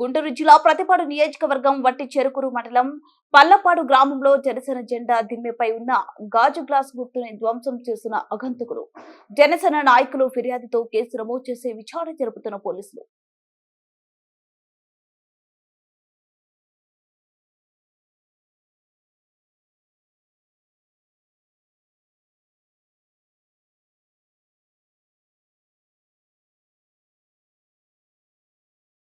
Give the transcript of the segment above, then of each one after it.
గుంటూరు జిల్లా ప్రతిపాడు నియోజకవర్గం వట్టి చెరుకూరు మండలం పల్లపాడు గ్రామంలో జనసేన జెండా దిమ్మెపై ఉన్న గాజు గ్లాస్ గుర్తుని ధ్వంసం చేసిన అగంతకులు. జనసేన నాయకులు ఫిర్యాదుతో కేసు నమోదు చేసి విచారణ జరుపుతున్న పోలీసులు.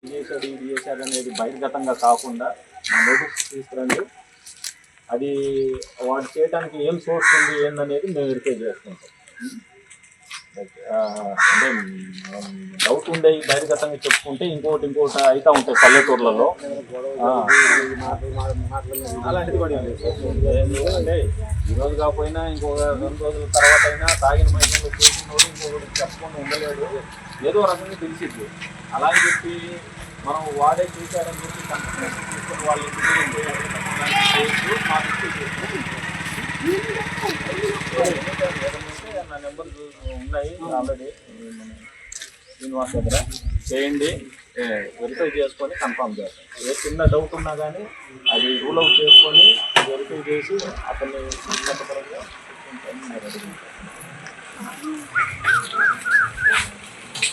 ఇది చేశాడు ఇది చేశాడు అనేది బహిర్గతంగా కాకుండా మా నోటీస్ తీసుకురండి. అది వాడు చేయడానికి ఏం సోర్స్ ఉంది ఏందనేది మేము వెరిఫై చేసుకుంటాం. అంటే డౌట్ ఉండే బహిర్గతంగా చెప్పుకుంటే ఇంకోటి ఇంకోటి అయితే ఉంటాయి పల్లెటూర్లలో. అలాంటిది కూడా ఈరోజు కాకపోయినా ఇంకో రెండు రోజుల తర్వాత అయినా తాగిన మైకంలో చేసినోడు ఇంకొకటి చెప్పకుండా ఉండలేడు. ఏదో రకంగా తెలిసింది అలా చెప్పి మనం వాడే చూశారని చెప్పి కన్ఫర్మేషన్ వాళ్ళు ఇంటికి నా నెంబర్ ఉన్నాయి ఆల్రెడీ మన శ్రీనివాస్ దగ్గర చేయండి వెరిఫై చేసుకొని కన్ఫర్మ్ చేస్తాం. ఏ చిన్న డౌట్ ఉన్నా కానీ అది రూల్ అవుట్ చేసుకొని వెరిఫై చేసి అతన్ని ఉన్నతపరంగా